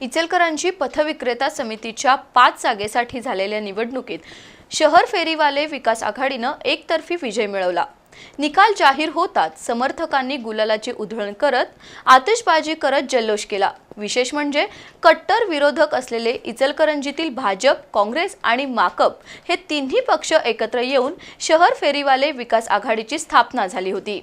इचलकरांची पथविक्रेता समितीच्या पाच जागेसाठी झालेल्या निवडणुकीत शहर फेरीवाले विकास आघाडीनं एकतर्फी विजय मिळवला. निकाल जाहीर होताच समर्थकांनी गुलालाची उधळण करत आतिषबाजी करत जल्लोष केला. विशेष म्हणजे कट्टर विरोधक असलेले इचलकरंजीतील भाजप काँग्रेस आणि माकप हे तिन्ही पक्ष एकत्र येऊन शहर फेरीवाले विकास आघाडीची स्थापना झाली होती.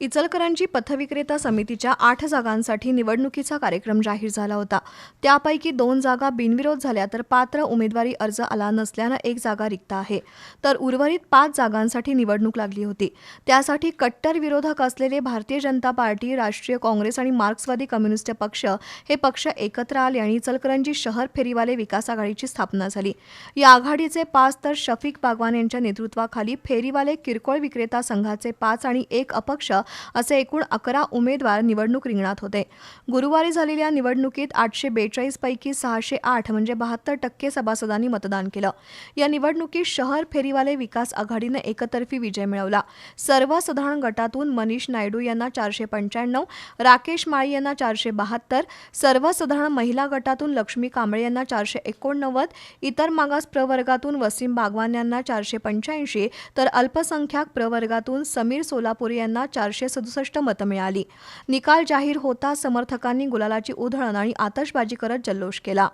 इचलकरंजी पथविक्रेता समितीच्या आठ जागांसाठी निवडणुकीचा कार्यक्रम जाहीर झाला होता. त्यापैकी दोन जागा बिनविरोध झाल्या तर पात्र उमेदवारी अर्ज आला नसल्यानं एक जागा रिक्त आहे. तर उर्वरित पाच जागांसाठी निवडणूक लागली होती. त्यासाठी कट्टर विरोधक असलेले भारतीय जनता पार्टी राष्ट्रीय काँग्रेस आणि मार्क्सवादी कम्युनिस्ट पक्ष हे पक्ष एकत्र आले आणि इचलकरंजी शहर फेरीवाले विकास आघाडीची स्थापना झाली. या आघाडीचे पाच तर शफीक बागवान यांच्या नेतृत्वाखाली फेरीवाले किरकोळ विक्रेता संघाचे पाच आणि एक अपक्ष असे एकूण अकरा उमेदवार निवडणूक रिंगणात होते. गुरुवारी झालेल्या निवडणुकीत आठशे बेचाळीस पैकी सहाशे आठ म्हणजे बहात्तर टक्के सभासदांनी मतदान केलं. या निवडणुकीत शहर फेरीवाले विकास आघाडीनं एकतर्फी विजय मिळवला. सर्वसाधारण गटातून मनीष नायडू यांना चारशे पंच्याण्णव राकेश माळी यांना चारशे बहात्तर सर्वसाधारण महिला गटातून लक्ष्मी कांबळे यांना चारशे एकोणनव्वद इतर मागास प्रवर्गातून वसीम बागवान यांना चारशे पंच्याऐंशी तर अल्पसंख्याक प्रवर्गातून समीर सोलापुरी यांना चारशे चारशे सदुसष्ट मतं मिळाली. निकाल जाहीर होता समर्थकांनी गुलालाची उधळण आणि आतषबाजी करत जल्लोष केला.